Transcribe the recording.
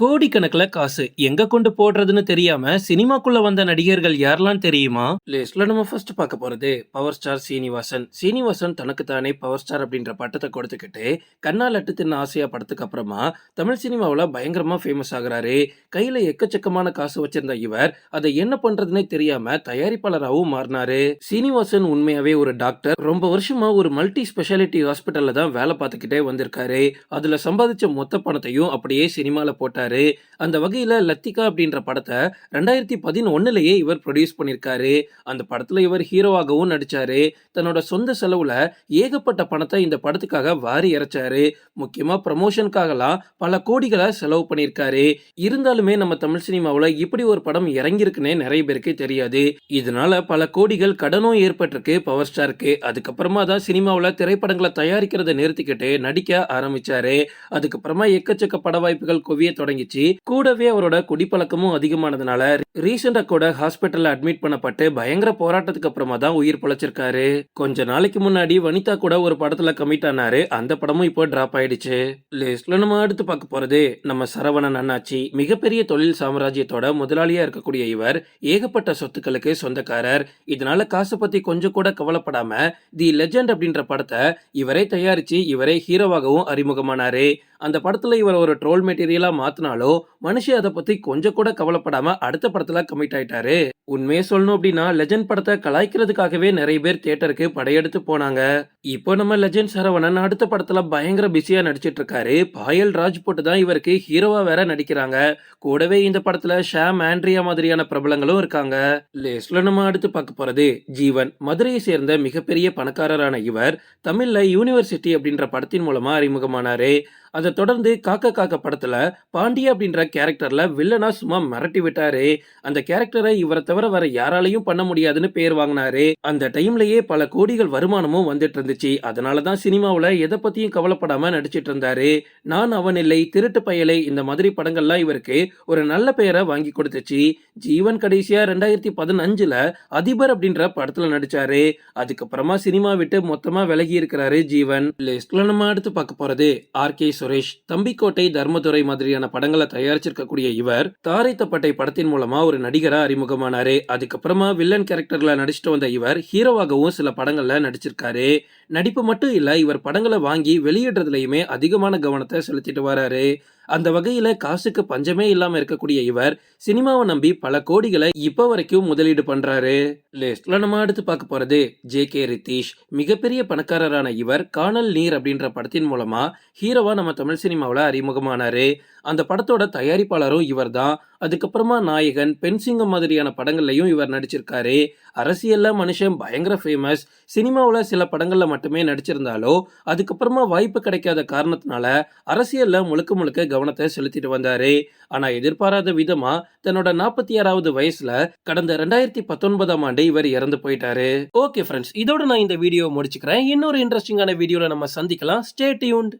கோடிக்கணக்கில் காசு. எங்க கொண்டு போடுறதுன்னு தெரியாம சினிமாக்குள்ள வந்த நடிகர்கள் யாரெல்லாம் தெரியுமா? லிஸ்ட்ல நம்ம ஃபர்ஸ்ட் பார்க்க போறது பவர் ஸ்டார் சீனிவாசன். சீனிவாசன் தனக்கு தானே பவர் ஸ்டார் அப்படின்ற பட்டத்தை கொடுத்துக்கிட்டு கண்ணால் அட்டு தின்ன ஆசையா படத்துக்கு அப்புறமா தமிழ் சினிமாவில் பயங்கரமா ஃபேமஸ் ஆகுறாரு. கையில எக்கச்சக்கமான காசு வச்சிருந்த இவர் அதை என்ன பண்றதுன்னே தெரியாம தயாரிப்பாளராகவும் மாறினாரு. சீனிவாசன் உண்மையாவே ஒரு டாக்டர் ரொம்ப வருஷமா ஒரு மல்டி ஸ்பெஷாலிட்டி ஹாஸ்பிட்டல்ல தான் வேலை பார்த்துக்கிட்டே வந்திருக்காரு. அதுல சம்பாதிச்ச மொத்த பணத்தையும் அப்படியே சினிமாவில் போட்டார். அந்த வகையில் லத்திகா அப்படின்ற படத்தை ரெண்டாயிரத்தி பதினொன்னுலயே இவர் ப்ரொடியூஸ் பண்ணியிருக்காரு. அந்த படத்தில் இவர் ஹீரோவாகவும் நடிச்சாரு. தன்னோட சொந்த செலவில் ஏகப்பட்ட பணத்தை இந்த படத்துக்காக வாரி இறைச்சாரு. முக்கியமாக ப்ரமோஷனுக்காகலாம் பல கோடிகளை செலவு பண்ணியிருக்காரு. இருந்தாலுமே நம்ம தமிழ் சினிமாவில் இப்படி ஒரு படம் இறங்கியிருக்குன்னே நிறைய பேருக்கு தெரியாது. இதனால பல கோடிகள் கடனும் ஏற்பட்டிருக்கு பவர் ஸ்டாருக்கு அதுக்கப்புறமா தான் சினிமாவில் திரைப்படங்களை தயாரிக்கிறத நிறுத்திக்கிட்டு நடிக்க ஆரம்பிச்சாரு. அதுக்கப்புறமா எக்கச்சக்க பட வாய்ப்புகள் குவிய தொடங்கிச்சு. கூடவே அவரோட குடிப்பழக்கமும் அதிகமானதுனால ரீசெண்டா கூட ஹாஸ்பிட்டல்ல அட்மிட் பண்ணப்பட்டு பயங்கர போராட்டத்துக்கு அப்புறமா தான் உயிர் பழச்சிருக்காரு. கொஞ்ச நாளைக்கு முன்னாடி வனிதா கூட ஒரு படத்துல கமிட் ஆனாரு. அந்த படமும் இப்போ டிராப் ஆயிடுச்சு. லிஸ்ட்ல நம்ம அடுத்து பார்க்க போறது நம்ம சரவணன் அண்ணாச்சி. மிகப்பெரிய தொழில் சாம்ராஜ்யத்தோட முதலாளியா இருக்கக்கூடிய இவர் ஏகப்பட்ட சொத்துக்களுக்கு சொந்தக்காரர். இதனால காசு பத்தி கொஞ்சம் கூட கவலைப்படாம தி லெஜண்ட் அப்படின்ற படத்தை இவரே தயாரிச்சு இவரே ஹீரோவாகவும் அறிமுகமானாரு. அந்த படத்துல இவர் ஒரு ட்ரோல் மெட்டீரியலா மாத்தின மாத்தினாலும் மனுஷன் அதை பத்தி கொஞ்சம் கூட கவலைப்படாம அடுத்த படத்துல கமிட் ஆயிட்டாரு. உண்மையே சொல்லணும் அப்படின்னா லெஜண்ட் படத்தை கலாய்க்கிறதுக்காகவே நிறைய பேர் தியேட்டருக்கு படையெடுத்து போனாங்க. இப்போ நம்ம லெஜெண்ட் சரவணன் அடுத்த படத்துல பயங்கர பிஸியா நடிச்சிட்டு இருக்காரு பாயல் ராஜ் போட்டு தான் இவருக்கு ஹீரோவா வேற நடிக்கிறாங்க. கூடவே இந்த படத்துல ஷாம் ஆண்ட்ரியா மாதிரியான பிரபலங்களும் இருக்காங்க. லிஸ்ட்ல நம்ம அடுத்து பார்க்க போறது ஜீவன். மதுரையை சேர்ந்த மிகப்பெரிய பணக்காரரான இவர் தமிழ்ல யூனிவர்சிட்டி அப்படின்ற படத்தின் மூலமா அறிமுகமானாரு. அதை தொடர்ந்து காக்க காக்க படத்துல பாண்டியா அப்படின்ற கேரக்டர்ல வில்லனா சும்மா மிரட்டி விட்டாரு. அந்த கேரக்டரை இவரை தவிர வேற யாராலையும் பண்ண முடியாதுன்னு பேர் வாங்கினாரு. அந்த டைம்லயே பல கோடிகள் வருமானமும் வந்துட்டு இருந்துச்சு அதனாலதான் சினிமாவில் எதை பற்றியும் கவலைப்படாமல் நடிச்சிட்டு இருந்தாரு. நான் அவன் இல்லை திருட்டு பயலை இந்த மாதிரி படங்கள்லாம் இவருக்கு ஒரு நல்ல பெயரை வாங்கி கொடுத்துச்சு. ஜீவன் கடைசியாக ரெண்டாயிரத்தி பதினஞ்சில் அதிபர் அப்படின்ற படத்தில் நடித்தாரு அதுக்கப்புறமா சினிமா விட்டு மொத்தமாக விலகி இருக்கிறாரு ஜீவன். லிஸ்ட்ல நம்ம அடுத்து பார்க்க போகிறது ஆர் கே சுரேஷ். தம்பிக்கோட்டை தர்மதுரை மாதிரியான படங்களை தயாரிச்சிருக்கக்கூடிய இவர் தாரை தப்பட்டை படத்தின் மூலமா ஒரு நடிகரா அறிமுகமானாரு. அதுக்கப்புறமா வில்லன் கேரக்டர்ல நடிச்சிட்டு வந்த இவர் ஹீரோவாகவும் சில படங்கள்ல நடிச்சிருக்காரு. நடிப்பு மட்டும் இல்லை இவர் படங்களை வாங்கி வெளியிடுறதுலையுமே அதிகமான கவனத்தை செலுத்திட்டு வராரு. அந்த வகையில காசுக்கு பஞ்சமே இல்லாம இருக்கக்கூடிய இவர் சினிமாவை நம்பி பல கோடிகளை இப்ப வரைக்கும் முதலீடு பண்றாரு. லிஸ்ட்ல நம்ம அடுத்து பார்க்க போறது ஜே கே ரித்தீஷ் மிகப்பெரிய பணக்காரரான இவர் காணல் நீர் அப்படின்ற படத்தின் மூலமா ஹீரோவா நம்ம தமிழ் சினிமாவில் அறிமுகமானாரு. அந்த படத்தோட தயாரிப்பாளரும் இவர் தான் அதுக்கப்புறமா நாயகன் பென்சிங்கம் மாதிரியான படங்கள்லையும் இவர் நடிச்சிருக்காரு. அரசியல்ல மனுஷன் பயங்கர ஃபேமஸ் சினிமாவில் சில படங்கள்ல மட்டுமே நடிச்சிருந்தாலோ அதுக்கப்புறமா வாய்ப்பு கிடைக்காத காரணத்தினால அரசியல்ல முழுக்க முழுக்க கவனத்தை செலுத்திட்டு வந்தாரு. ஆனா எதிர்பாராத விதமா தன்னோட நாற்பத்தி ஆறாவது வயசுல கடந்த ரெண்டாயிரத்தி பத்தொன்பதாம் ஆண்டு இவர் இறந்து போயிட்டாரு. ஓகே ஃப்ரெண்ட்ஸ் இதோட நான் இந்த வீடியோ முடிச்சுக்கிறேன். இன்னொரு இன்ட்ரெஸ்டிங்கான வீடியோல நம்ம சந்திக்கலாம். Stay tuned